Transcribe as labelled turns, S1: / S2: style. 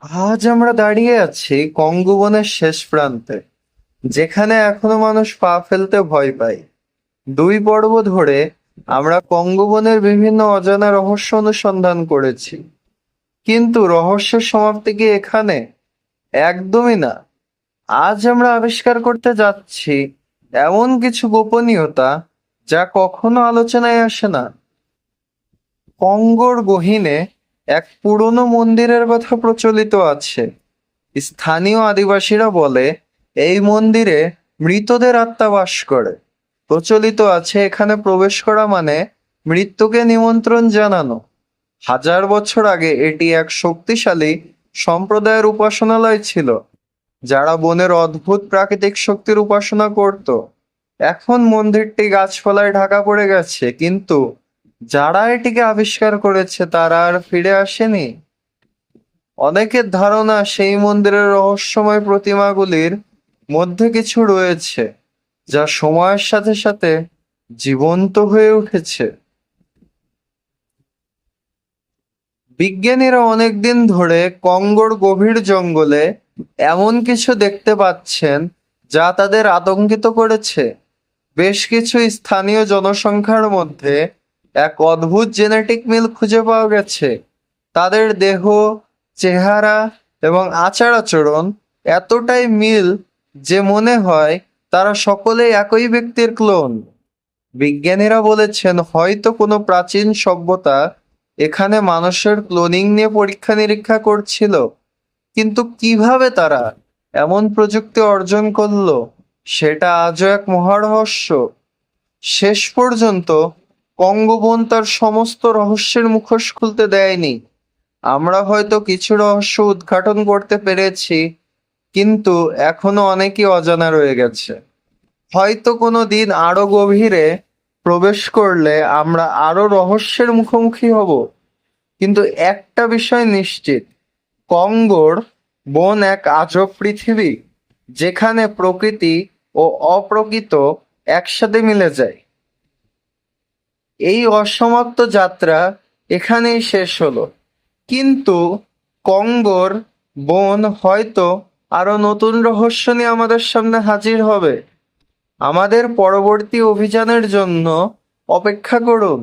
S1: আজ আমরা দাঁড়িয়ে আছি কঙ্গবনের শেষ প্রান্তে, যেখানে এখনও মানুষ পা ফেলতে ভয় পায়। দুই পর্ব ধরে আমরা কঙ্গবনের বিভিন্ন অজানা রহস্য অনুসন্ধান করেছি। কিন্তু রহস্যের সমাপ্তি কি এখানে? একদমই না। আজ আমরা আবিষ্কার করতে যাচ্ছি এমন কিছু গোপনীয়তা যা কখনো আলোচনায় আসে না। কঙ্গর গহীনে এক পুরনো মন্দিরের কথা প্রচলিত আছে। স্থানীয় আদিবাসীরা বলে, এই মন্দিরে মৃতদের আত্মা বাস করে। প্রচলিত আছে, এখানে প্রবেশ করা মানে মৃত্যুকে নিমন্ত্রণ জানানো। হাজার বছর আগে এটি এক শক্তিশালী সম্প্রদায়ের উপাসনালয় ছিল, যারা বনের অদ্ভুত প্রাকৃতিক শক্তির উপাসনা করত। এখন মন্দিরটি গাছপালায় ঢাকা পড়ে গেছে, কিন্তু যারা এটিকে আবিষ্কার করেছে, তারা আর ফিরে আসেনি। অনেকের ধারণা সেই মন্দিরের রহস্যময় প্রতিমাগুলির মধ্যে কিছু রয়েছে, যা সময়ের সাথে সাথে জীবন্ত হয়ে উঠেছে। বিজ্ঞানীরা অনেকদিন ধরে কঙ্গোর গভীর জঙ্গলে এমন কিছু দেখতে পাচ্ছেন, যা তাদের আতঙ্কিত করেছে। বেশ কিছু স্থানীয় জনসংখ্যার মধ্যে এক অদ্ভুত জেনেটিক মিল খুঁজে পাওয়া গেছে। তাদের দেহ, চেহারা এবং আচার আচরণ এতটাই মিল যে মনে হয় তারা সকলেই একই ব্যক্তির ক্লোন বিজ্ঞানীরা বলেছেন, হয়তো কোনো প্রাচীন সভ্যতা এখানে মানুষের ক্লোনিং নিয়ে পরীক্ষা নিরীক্ষা করছিল, কিন্তু কীভাবে তারা এমন প্রযুক্তি অর্জন করল, সেটা আজও এক মহারহস্য। শেষ পর্যন্ত কঙ্গবন তার সমস্ত রহস্যের মুখোশ খুলতে দেয়নি। আমরা হয়তো কিছু রহস্য উদ্ঘাটন করতে পেরেছি, কিন্তু এখনও অনেকই অজানা রয়ে গেছে। হয়তো কোনো দিন আরও গভীরে প্রবেশ করলে আমরা আরও রহস্যের মুখোমুখি হব। কিন্তু একটা বিষয় নিশ্চিত, কঙ্গোর বন এক আজব পৃথিবী, যেখানে প্রকৃতি ও অপ্রকৃত একসাথে মিলে যায়। এই অসমাপ্ত যাত্রা এখানেই শেষ হলো। কিন্তু কঙ্গর বন হয়তো আরও নতুন রহস্য নিয়ে আমাদের সামনে হাজির হবে। আমাদের পরবর্তী অভিযানের জন্য অপেক্ষা করুন।